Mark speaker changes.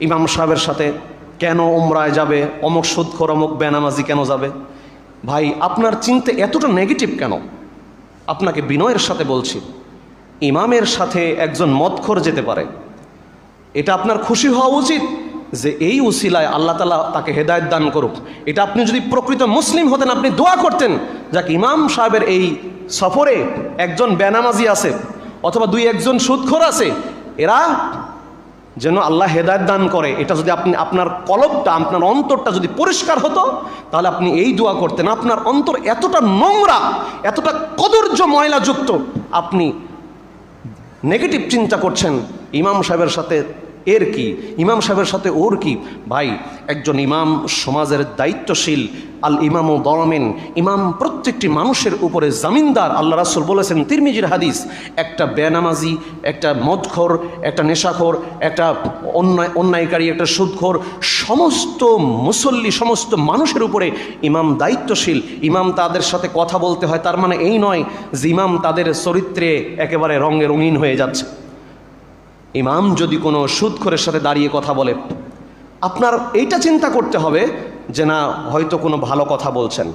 Speaker 1: ইমাম সাহেবের সাথে, কেন ওমরায় যাবে? অমুক সুদখোর অমুক বেনামাজি কেন যাবে? ভাই, আপনার চিন্তা এতটা নেগেটিভ কেন? আপনাকে বিনয়ের সাথে বলছি, ইমামের সাথে একজন মদখোর যেতে পারে। এটা আপনার খুশি হওয়া উচিত যে এই উসিলায় আল্লাহ তালা তাকে হেদায়ত দান করুক। এটা আপনি যদি প্রকৃত মুসলিম হতেন, আপনি দোয়া করতেন, যাক ইমাম সাহেবের এই সফরে একজন বেনামাজি আছে, অথবা দুই একজন সুদখোর আছে, এরা যেন আল্লাহ হেদায়ত দান করে। এটা যদি আপনি আপনার কলবটা, আপনার অন্তরটা যদি পরিষ্কার হতো, তাহলে আপনি এই দোয়া করতেন। আপনার অন্তর এতটা নোংরা, এতটা কদর্য ময়লাযুক্ত আপনি নেগেটিভ চিন্তা করছেন। ইমাম সাহেবের সাথে এর কি? ইমাম সাহেবের সাথে ওর কি? ভাই, একজন ইমাম সমাজের দায়িত্বশীল আল ইমাম ও দরমেন ইমাম প্রত্যেকটি মানুষের উপরে জামিনদার, আল্লাহ রাসুল বলেছেন তিরমিজির হাদিস, একটা বেনামাজি, একটা মদখোর, একটা নেশাখোর, একটা অন্যায়, অন্যায়কারী, একটা সুদখোর, সমস্ত মুসল্লি, সমস্ত মানুষের উপরে ইমাম দায়িত্বশীল। ইমাম তাদের সাথে কথা বলতে হয়, তার মানে এই নয় যে ইমাম তাদের চরিত্রে একেবারে রঙে রঙিন হয়ে যাচ্ছে। ইমাম যদি কোনো সুদখোরের সাথে দাঁড়িয়ে কথা বলে, আপনার এইটা চিন্তা করতে হবে যে না, হয়তো কোনো ভালো কথা বলছেন।